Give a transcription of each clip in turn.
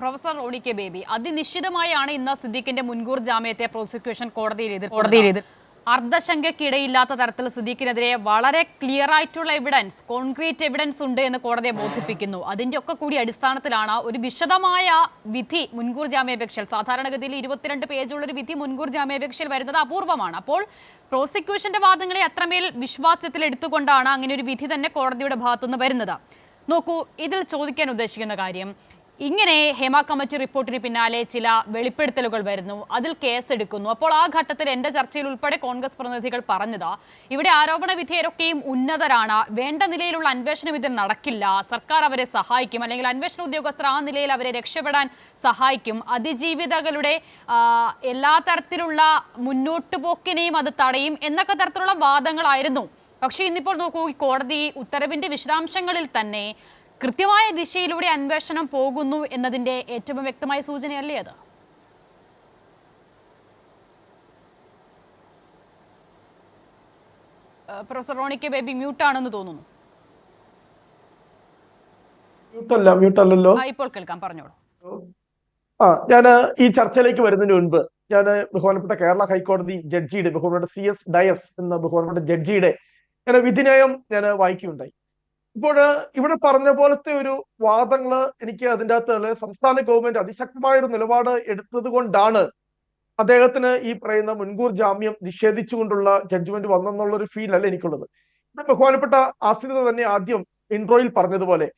Professor Roni K baby അതിനിശ്ചിതമായാണ് ഇന്ന് സിദ്ദീഖിന്റെ മുൻകൂർ ജാമ്യത്തെ പ്രോസിക്യൂഷൻ കോടതിയിൽ എതിർ കോടതിയിൽ അർദ്ധശങ്കയ്ക്കിടയില്ലാത്ത തരത്തിൽ സിദ്ദീഖിനെതിരെ വളരെ ക്ലിയർ ആയിട്ടുള്ള എവിഡൻസ് കോൺക്രീറ്റ് എവിഡൻസ് ഉണ്ട് എന്ന് കോടതിയെ ബോധിപ്പിക്കുന്നു. അതിന്റെ ഒക്കെ കൂടി അടിസ്ഥാനത്തിലാണ് ഒരു വിശദമായ വിധി മുൻകൂർ ജാമ്യാപേക്ഷയിൽ സാധാരണഗതിയിൽ ഇരുപത്തിരണ്ട് പേജുള്ള ഒരു വിധി മുൻകൂർ ജാമ്യാപേക്ഷയിൽ വരുന്നത് അപൂർവമാണ്. അപ്പോൾ പ്രോസിക്യൂഷന്റെ വാദങ്ങളെ അത്രമേൽ വിശ്വാസത്തിൽ എടുത്തുകൊണ്ടാണ് അങ്ങനെ ഒരു വിധി തന്നെ കോടതിയുടെ ഭാഗത്തുനിന്ന് വരുന്നത്. നോക്കൂ ഇതിൽ ചോദിക്കാൻ ഉദ്ദേശിക്കുന്ന കാര്യം ഇങ്ങനെ ഹേമ കമ്മിറ്റി റിപ്പോർട്ടിന് പിന്നാലെ ചില വെളിപ്പെടുത്തലുകൾ വരുന്നു. അതിൽ കേസെടുക്കുന്നു. അപ്പോൾ ആ ഘട്ടത്തിൽ എന്റെ ചർച്ചയിൽ ഉൾപ്പെടെ കോൺഗ്രസ് പ്രതിനിധികൾ പറഞ്ഞത് ഇവിടെ ആരോപണ വിധേയരൊക്കെയും ഉന്നതരാണ്. വേണ്ട നിലയിലുള്ള അന്വേഷണം ഇതിൽ നടക്കില്ല. സർക്കാർ അവരെ സഹായിക്കും. അല്ലെങ്കിൽ അന്വേഷണ ഉദ്യോഗസ്ഥർ ആ നിലയിൽ അവരെ രക്ഷപ്പെടാൻ സഹായിക്കും. അതിജീവിതകളുടെ എല്ലാ തരത്തിലുള്ള മുന്നോട്ട് പോക്കിനെയും അത് തടയും എന്നൊക്കെ തരത്തിലുള്ള വാദങ്ങളായിരുന്നു. പക്ഷേ ഇന്നിപ്പോൾ നോക്കൂ കോടതി ഉത്തരവിന്റെ വിശദാംശങ്ങളിൽ തന്നെ കൃത്യമായ ദിശയിലൂടെ അന്വേഷണം പോകുന്നു എന്നതിന്റെ ഏറ്റവും വ്യക്തമായ സൂചനയല്ലേ അത്? പ്രൊഫസർ റോണിക്ക് ബേബി മ്യൂട്ട് ആണെന്ന് തോന്നുന്നു. മ്യൂട്ടല്ല മ്യൂട്ടല്ലല്ലോ? ഇപ്പോൾ കേൾക്കാം പറഞ്ഞോളൂ. ആ ഞാൻ ഈ ചർച്ചയിലേക്ക് വരുന്നതിന് മുൻപ് ഞാൻ ബഹുമാനപ്പെട്ട കേരള ഹൈക്കോടതി ജഡ്ജിയുടെ ബഹുമാനപ്പെട്ട സി എസ് ഡയസ് എന്ന ബഹുമാനപ്പെട്ട ജഡ്ജിയുടെ ഞാൻ വിധിന്യായം ഞാൻ വായിക്കുകയുണ്ടായി. ഇപ്പോൾ ഇവിടെ പറഞ്ഞ പോലത്തെ ഒരു വാദങ്ങൾ എനിക്ക് അതിന്റെ അകത്ത് സംസ്ഥാന ഗവൺമെന്റ് അതിശക്തമായ ഒരു നിലപാട് എടുത്തത് കൊണ്ടാണ് അദ്ദേഹത്തിന് ഈ പറയുന്ന മുൻകൂർ ജാമ്യം നിഷേധിച്ചുകൊണ്ടുള്ള ജഡ്ജ്മെന്റ് വന്നെന്നുള്ള ഒരു ഫീൽ അല്ല എനിക്കുള്ളത്. ഇത് ബഹുമാനപ്പെട്ട ആശ്രിത തന്നെ ആദ്യം ഇൻട്രോയിൽ പറഞ്ഞതുപോലെ.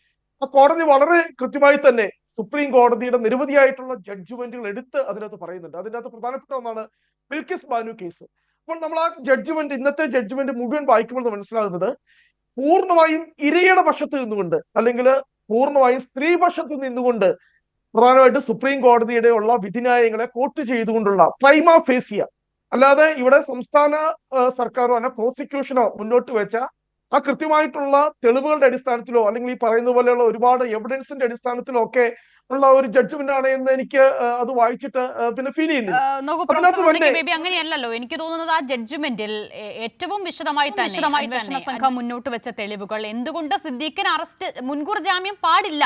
ആ കോടതി വളരെ കൃത്യമായി തന്നെ സുപ്രീം കോടതിയുടെ നിരവധിയായിട്ടുള്ള ജഡ്ജ്മെന്റുകൾ എടുത്ത് അതിനകത്ത് പറയുന്നുണ്ട്. അതിന്റെ അകത്ത് പ്രധാനപ്പെട്ട ഒന്നാണ് ബിൽക്കിസ് ബാനു കേസ് അപ്പോൾ നമ്മൾ ആ ജഡ്ജ്മെന്റ് ഇന്നത്തെ ജഡ്ജ്മെന്റ് മുഴുവൻ വായിക്കുമ്പോൾ മനസ്സിലാകുന്നത് പൂർണമായും ഇരയുടെ പക്ഷത്ത് നിന്നുകൊണ്ട് അല്ലെങ്കിൽ പൂർണമായും സ്ത്രീ പക്ഷത്ത് നിന്നുകൊണ്ട് പ്രധാനമായിട്ട് സുപ്രീം കോടതിയുടെ ഉള്ള വിധിന്യായങ്ങളെ കോട്ട് ചെയ്തുകൊണ്ടുള്ള പ്രൈമ ഫേസിയ അല്ലാതെ ഇവിടെ സംസ്ഥാന സർക്കാരോ അല്ല പ്രോസിക്യൂഷനോ മുന്നോട്ട് വെച്ച ആ കൃത്യമായിട്ടുള്ള തെളിവുകളുടെ അടിസ്ഥാനത്തിലോ അല്ലെങ്കിൽ ഈ പറയുന്ന പോലെയുള്ള ഒരുപാട് എവിഡൻസിന്റെ അടിസ്ഥാനത്തിലോ ഒക്കെ ഉള്ള ഒരു ജഡ്ജ്മെന്റ് ആണ് എന്ന് എനിക്ക് അത് വായിച്ചിട്ട് പിന്നെ ഫീൽ ചെയ്യുന്നു ഏഹ് നോക്കൂ അതിനകത്ത് പ്രൊഫസർ റോണിക്ക് വേണ്ടേ? ബേബി അങ്ങനെയല്ലോ എനിക്ക് തോന്നുന്നത് ആ ജഡ്ജ്മെന്റിൽ ഏറ്റവും വിശദമായി തന്നെ വിശദമായി തന്നെ. സംഘം മുന്നോട്ട് വെച്ച തെളിവുകൾ. എന്തുകൊണ്ട് സിദ്ദീഖിന് അറസ്റ്റ് മുൻകൂർ ജാമ്യം പാടില്ല?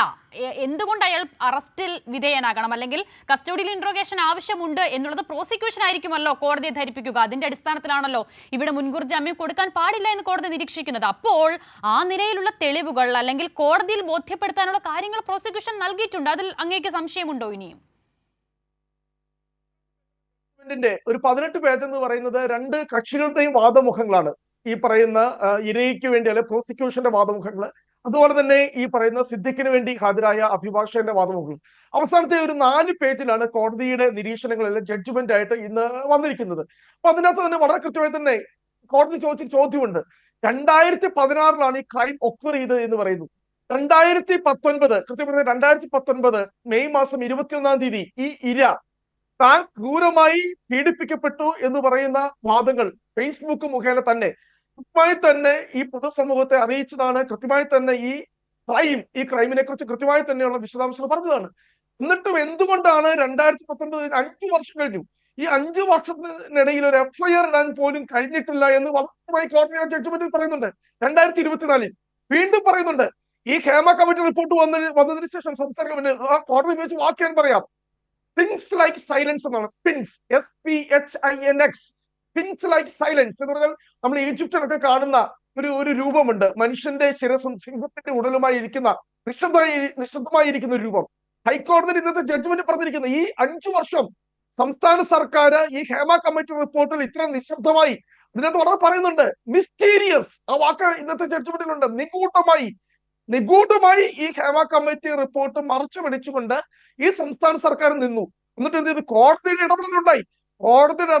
എന്തുകൊണ്ട് അയാൾ അറസ്റ്റിൽ വിധേയനാകണം? അല്ലെങ്കിൽ കസ്റ്റഡിയിൽ ഇൻട്രോഗേഷൻ ആവശ്യമുണ്ട് എന്നുള്ളത് പ്രോസിക്യൂഷൻ ആയിരിക്കുമല്ലോ കോടതിയെ ധരിപ്പിക്കുക. അതിന്റെ അടിസ്ഥാനത്തിലാണല്ലോ ഇവിടെ മുൻകൂർ ജാമ്യം കൊടുക്കാൻ പാടില്ല എന്ന് കോടതി നിരീക്ഷിക്കുന്നത്. അപ്പോൾ ആ നിലയിലുള്ള തെളിവുകൾ അല്ലെങ്കിൽ കോടതിയിൽ ബോധ്യപ്പെടുത്താനുള്ള കാര്യങ്ങൾ പ്രോസിക്യൂഷൻ നൽകിയിട്ടുണ്ട്. അതിൽ അങ്ങേക്ക് സംശയമുണ്ടോ ഇനിയും ഒരു പതിനെട്ട് പേജ് എന്ന് പറയുന്നത് രണ്ട് കക്ഷികളുടെയും വാദമുഖങ്ങളാണ്. ഈ പറയുന്ന ഇരയ്ക്ക് വേണ്ടി അല്ലെ പ്രോസിക്യൂഷന്റെ വാദമുഖങ്ങൾ അതുപോലെ തന്നെ ഈ പറയുന്ന സിദ്ദിഖിന് വേണ്ടി ഹാജരായ അഭിഭാഷകന്റെ വാദമുഖങ്ങൾ. അവസാനത്തെ ഒരു നാല് പേജിലാണ് കോടതിയുടെ നിരീക്ഷണങ്ങളിൽ ജഡ്ജ്മെന്റ് ആയിട്ട് ഇന്ന് വന്നിരിക്കുന്നത്. അപ്പൊ അതിനകത്ത് തന്നെ വളരെ കൃത്യമായി തന്നെ കോടതി ചോദിച്ച ചോദ്യമുണ്ട്. രണ്ടായിരത്തി പതിനാറിലാണ് ഈ ക്രൈം ഒക്വർ ചെയ്തത് എന്ന് പറയുന്നു. രണ്ടായിരത്തി പത്തൊൻപത് കൃത്യമായി രണ്ടായിരത്തി പത്തൊൻപത് മെയ് മാസം ഇരുപത്തിയൊന്നാം തീയതി ഈ ഇര താൻ ക്രൂരമായി പീഡിപ്പിക്കപ്പെട്ടു എന്ന് പറയുന്ന വാദങ്ങൾ ഫേസ്ബുക്ക് മുഖേന തന്നെ കൃത്യമായി തന്നെ ഈ പൊതുസമൂഹത്തെ അറിയിച്ചതാണ്. കൃത്യമായി തന്നെ ഈ ക്രൈം ഈ ക്രൈമിനെ കുറിച്ച് കൃത്യമായി തന്നെയുള്ള വിശദാംശങ്ങൾ പറഞ്ഞതാണ്. എന്നിട്ടും എന്തുകൊണ്ടാണ് രണ്ടായിരത്തി പത്തൊൻപത് അഞ്ചു വർഷം കഴിഞ്ഞു? ഈ അഞ്ചു വർഷത്തിനിടയിൽ ഒരു എഫ്ഐആർ ഇടാൻ പോലും കഴിഞ്ഞിട്ടില്ല എന്ന് വളരെ കോടതി ജഡ്ജ്മെന്റിൽ പറയുന്നുണ്ട്. രണ്ടായിരത്തി ഇരുപത്തിനാലിൽ വീണ്ടും പറയുന്നുണ്ട്. ഈ ഹേമ കമ്മിറ്റി റിപ്പോർട്ട് വന്ന വന്നതിന് ശേഷം സംസ്ഥാന ആ കോടതി ഉപയോഗിച്ച് ഞാൻ പറയാം. സ്പിൻസ് ലൈക്ക് സൈലൻസ് എന്നാണ്. Sphinx S P H I N X sphinx like silence എന്ന് പറഞ്ഞാൽ നമ്മൾ ഈജിപ്തിലൊക്കെ കാണുന്ന ഒരു ഒരു രൂപമുണ്ട്. മനുഷ്യന്റെ ശിരസും സിംഹത്തിന്റെ ഉടലുമായി ഇരിക്കുന്ന നിശബ്ദമായി നിശബ്ദമായി ഇരിക്കുന്ന രൂപം. ഹൈക്കോടതി ഇന്നത്തെ ജഡ്ജ്മെന്റ് പറഞ്ഞിരിക്കുന്നത് ഈ അഞ്ചു വർഷം സംസ്ഥാന സർക്കാർ ഈ ഹേമ കമ്മിറ്റി റിപ്പോർട്ടിൽ ഇത്ര നിശബ്ദമായി. ഇതിനകത്ത് വളരെ പറയുന്നുണ്ട്. മിസ്റ്റീരിയസ് ആ വാക്ക് ഇന്നത്തെ ജഡ്ജ്മെന്റിലുണ്ട് നിഗൂഢമായി നിഗൂഢമായി ഈ ഹേമ കമ്മിറ്റി റിപ്പോർട്ട് മറച്ചു പിടിച്ചുകൊണ്ട് ഈ സംസ്ഥാന സർക്കാർ നിന്നു. എന്നിട്ട് എന്ത് ചെയ്തു? കോടതിയുടെ ഇടപെടലുണ്ടായി. കോടതിയുടെ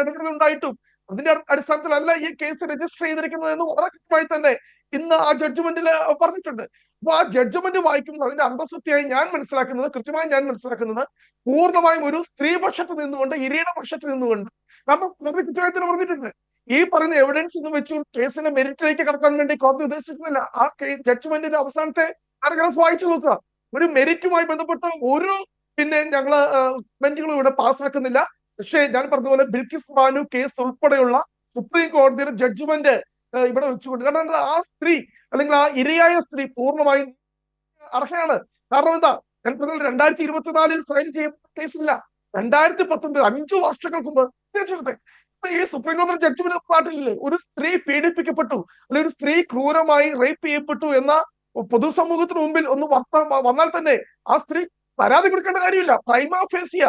ഇടപെടൽ ഉണ്ടായിട്ടും അതിന്റെ അടി- അടിസ്ഥാനത്തിലല്ല ഈ കേസ് രജിസ്റ്റർ ചെയ്തിരിക്കുന്നത് എന്ന് വളരെ കൃത്യമായി തന്നെ ഇന്ന് ആ ജഡ്ജ്മെന്റിൽ പറഞ്ഞിട്ടുണ്ട്. അപ്പൊ ആ ജഡ്ജ്മെന്റ് വായിക്കുമ്പോൾ അതിന്റെ അന്തസത്യമായി ഞാൻ മനസ്സിലാക്കുന്നത് കൃത്യമായി ഞാൻ മനസ്സിലാക്കുന്നത് പൂർണമായും ഒരു സ്ത്രീപക്ഷത്ത് നിന്നുകൊണ്ട് ഇരയുടെ പക്ഷത്ത് നിന്നുകൊണ്ട്. കാരണം കൃത്യമായി തന്നെ പറഞ്ഞിട്ടുണ്ട്. ഈ പറയുന്ന എവിഡൻസ് ഒന്നും വെച്ചു കേസിന്റെ മെരിറ്റിലേക്ക് കടക്കാൻ വേണ്ടി കോടതി ഉദ്ദേശിക്കുന്നില്ല ആ ജഡ്ജ്മെന്റിന്റെ അവസാനത്തെ പാരഗ്രാഫ് വായിച്ചു നോക്കുക. ഒരു മെരിറ്റുമായി ബന്ധപ്പെട്ട ഒരു പിന്നെ ഞങ്ങൾ ബെഞ്ചുകളും ഇവിടെ പാസ്സാക്കുന്നില്ല പക്ഷേ ഞാൻ പറഞ്ഞതുപോലെ ബിൽക്കിസ് ബാനു കേസ് ഉൾപ്പെടെയുള്ള സുപ്രീം കോടതിയുടെ ജഡ്ജ്മെന്റ് ഇവിടെ വെച്ചുകൊണ്ട്. കാരണം ആ സ്ത്രീ അല്ലെങ്കിൽ ആ ഇരയായ സ്ത്രീ പൂർണമായും അർഹയാണ് കാരണം എന്താ? ഞാൻ പറഞ്ഞത് രണ്ടായിരത്തി ഇരുപത്തിനാലിൽ ഫയൽ ചെയ്യപ്പെട്ട കേസില്ല രണ്ടായിരത്തി പത്തൊമ്പത് അഞ്ചു വർഷങ്ങൾക്ക് മുമ്പ്. ഈ സുപ്രീം കോടതി ജഡ്ജ്മെന്റ് പാട്ടില്ലേ ഒരു സ്ത്രീ പീഡിപ്പിക്കപ്പെട്ടു അല്ലെങ്കിൽ ഒരു സ്ത്രീ ക്രൂരമായി റേപ്പ് ചെയ്യപ്പെട്ടു എന്ന പൊതുസമൂഹത്തിന് മുമ്പിൽ ഒന്ന് വന്നാൽ തന്നെ ആ സ്ത്രീ പരാതി കൊടുക്കേണ്ട കാര്യമില്ല. പ്രൈമാ ഫേസിയ